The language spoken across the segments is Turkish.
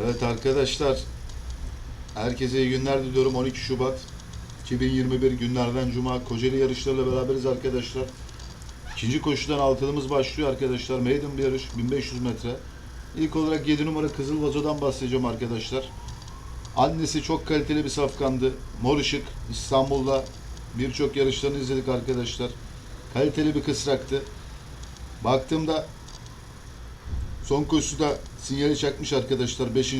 Evet arkadaşlar, herkese iyi günler diliyorum. 12 Şubat 2021 günlerden Cuma Kocaeli yarışlarıyla beraberiz arkadaşlar. İkinci koşudan altılımız başlıyor arkadaşlar. Maiden bir yarış 1500 metre. İlk olarak 7 numara Kızıl Vazo'dan bahsedeceğim arkadaşlar. Annesi çok kaliteli bir safkandı. Mor Işık İstanbul'da birçok yarışlarını izledik arkadaşlar. Kaliteli bir kısraktı. Baktığımda Son koşuda sinyali çakmış arkadaşlar 5.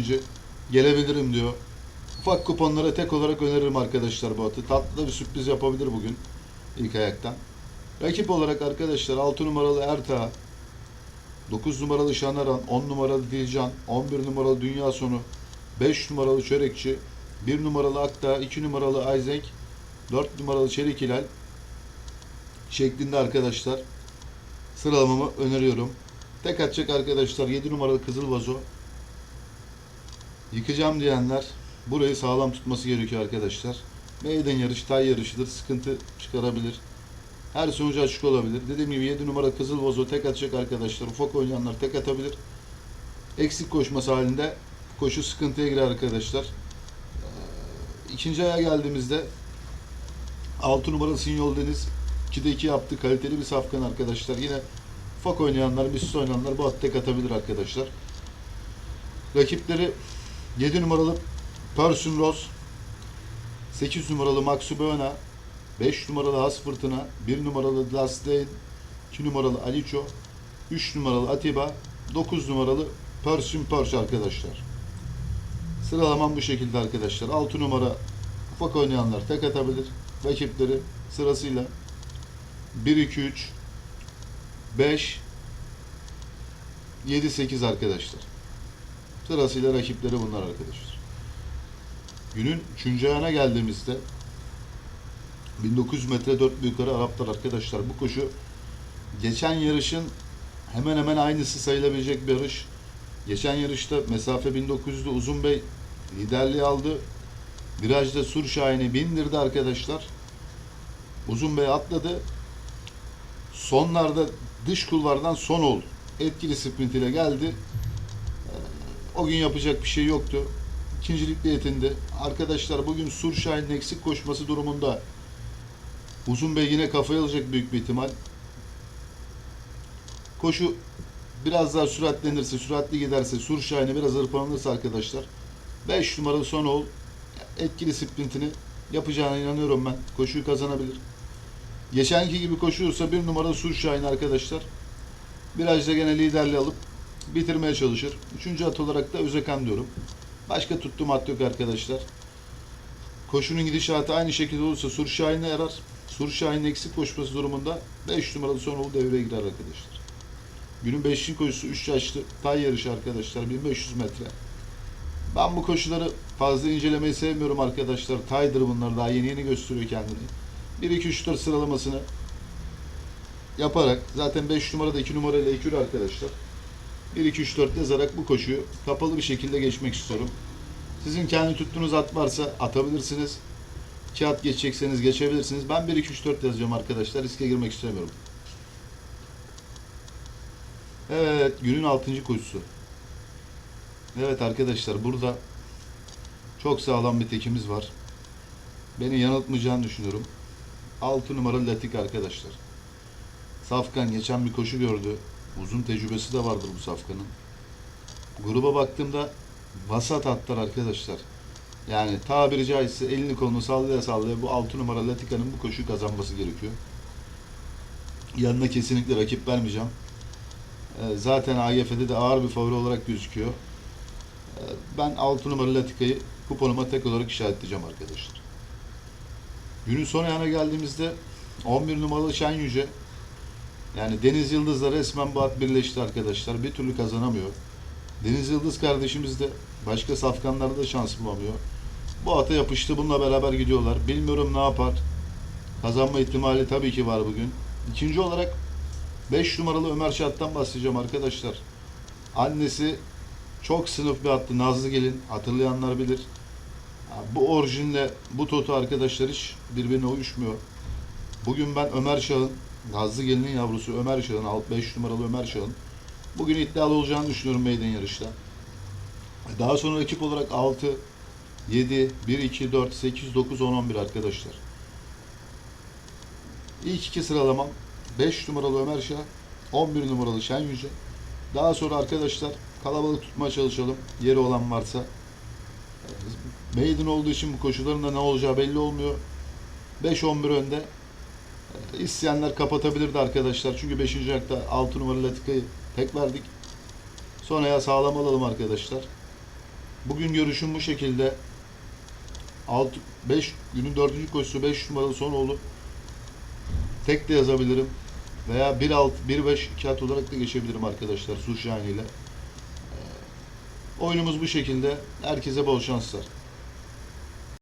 Gelebilirim diyor. Ufak kuponlara tek olarak öneririm arkadaşlar bu atı. Tatlı da bir sürpriz yapabilir bugün ilk ayaktan. Rakip olarak arkadaşlar 6 numaralı Erta, 9 numaralı Şanaran, 10 numaralı Dilcan, 11 numaralı Dünya Sonu, 5 numaralı Çörekçi, 1 numaralı Akta, 2 numaralı Ayzenk, 4 numaralı Çelik Hilal şeklinde arkadaşlar sıralamamı öneriyorum. Tek atacak arkadaşlar 7 numaralı Kızıl Vazo. Yıkacağım diyenler burayı sağlam tutması gerekiyor arkadaşlar. Meydan yarış, tay yarışıdır. Sıkıntı çıkarabilir. Her sonucu açık olabilir. Dediğim gibi 7 numara Kızıl Vazo tek atacak arkadaşlar. Ufak oynayanlar tek atabilir. Eksik koşması halinde koşu sıkıntıya girer arkadaşlar. Ee, İkinci aya geldiğimizde 6 numaralı Sinyol Deniz 2'de 2 yaptı. Kaliteli bir safkan arkadaşlar. Yine Ufak oynayanlar, missis oynayanlar bu at tek atabilir arkadaşlar. Rakipleri 7 numaralı Persun Rose, 8 numaralı Maxu Böna, 5 numaralı Has Fırtına, 1 numaralı Last Day, 2 numaralı Aliço, 3 numaralı Atiba, 9 numaralı Persun Perch arkadaşlar. Sıralamam bu şekilde arkadaşlar. 6 numara ufak oynayanlar tek atabilir. Rakipleri sırasıyla 1 2 3 5 7 8 arkadaşlar. Sırasıyla rakipleri bunlar arkadaşlar. Günün 3. ayağına geldiğimizde 1900 metre 4 yukarı Araplar arkadaşlar. Bu koşu geçen yarışın hemen hemen aynısı sayılabilecek bir yarış. Geçen yarışta mesafe 1900'de Uzun Bey liderliği aldı. Virajda Sur Şahin'i bindirdi arkadaşlar. Uzun Bey atladı. Sonlarda dış kulvardan son oldu. Etkili sprint ile geldi. Ee, O gün yapacak bir şey yoktu. İkincilikle yetindi. Arkadaşlar bugün Surşahin'in eksik koşması durumunda Uzun Bey yine kafaya alacak büyük bir ihtimal. Koşu biraz daha süratlenirse, süratli giderse, Surşahin'e biraz hırpalanırsa arkadaşlar 5 numaralı son ol etkili sprintini yapacağına inanıyorum ben. Koşuyu kazanabilir. Geçenki gibi koşuyorsa bir numara Sur Şahin arkadaşlar. Virajda gene liderliği alıp bitirmeye çalışır. Üçüncü at olarak da Özekan diyorum. Başka tuttuğum at yok arkadaşlar. Koşunun gidişatı aynı şekilde olursa Sur Şahin'e yarar. Sur Şahin'in eksik koşması durumunda 5 numaralı son ol devreye girer arkadaşlar. Günün 5. koşusu 3 yaşlı tay yarışı arkadaşlar 1500 metre. Ben bu koşuları fazla incelemeyi sevmiyorum arkadaşlar. Taydır bunlar daha yeni yeni gösteriyor kendini. 1 2 3 4 sıralamasını yaparak zaten 5 numarada 2 numarayla ekür arkadaşlar. 1 2 3 4 yazarak bu koşuyu kapalı bir şekilde geçmek istiyorum. Sizin kendi tuttuğunuz at varsa atabilirsiniz. Kağıt geçecekseniz geçebilirsiniz. Ben 1 2 3 4 yazacağım arkadaşlar. Riske girmek istemiyorum. Evet, günün 6. koşusu. Evet arkadaşlar burada çok sağlam bir tekimiz var. Beni yanıltmayacağını düşünüyorum. 6 numaralı Latik arkadaşlar. Safkan geçen bir koşu gördü. Uzun tecrübesi de vardır bu Safkan'ın. Gruba baktığımda vasat atlar arkadaşlar. Yani tabiri caizse elini kolunu sallaya sallaya bu 6 numaralı Latika'nın bu koşuyu kazanması gerekiyor. Yanına kesinlikle rakip vermeyeceğim. Ee, Zaten AGF'de de ağır bir favori olarak gözüküyor. Ee, Ben 6 numaralı Latika'yı kuponuma tek olarak işaretleyeceğim arkadaşlar. Günün son ayağına geldiğimizde 11 numaralı Şen Yüce yani Deniz Yıldız'la resmen bu at birleşti arkadaşlar. Bir türlü kazanamıyor. Deniz Yıldız kardeşimiz de başka safkanlarda da şans bulamıyor. Bu ata yapıştı. Bununla beraber gidiyorlar. Bilmiyorum ne yapar. Kazanma ihtimali tabii ki var bugün. İkinci olarak 5 numaralı Ömer Şat'tan bahsedeceğim arkadaşlar. Annesi çok sınıf bir attı. Nazlı Gelin. Hatırlayanlar bilir. Bu orijinle bu totu arkadaşlar hiç birbirine uyuşmuyor. Bugün ben Ömer Şah'ın, Nazlı Gelin'in yavrusu Ömer Şah'ın, 5 numaralı Ömer Şah'ın bugün iddialı olacağını düşünüyorum meydan yarışta. Daha sonra ekip olarak 6, 7, 1, 2, 4, 8, 9, 10, 11 arkadaşlar. İlk iki sıralamam 5 numaralı Ömer Şah, 11 numaralı Şen Yüce. Daha sonra arkadaşlar kalabalık tutmaya çalışalım. Yeri olan varsa. Maiden olduğu için bu koşuların da ne olacağı belli olmuyor. 5-11 önde. Ee, İsteyenler kapatabilirdi arkadaşlar. Çünkü 5. ayakta 6 numaralı Latika'yı tek verdik. Sonra ya sağlam alalım arkadaşlar. Bugün görüşüm bu şekilde. 6 5 günün 4. koşusu 5 numaralı son oldu. Tek de yazabilirim. Veya 1 6 1 5 2 at olarak da geçebilirim arkadaşlar Suşani ile. Ee, Oyunumuz bu şekilde. Herkese bol şanslar.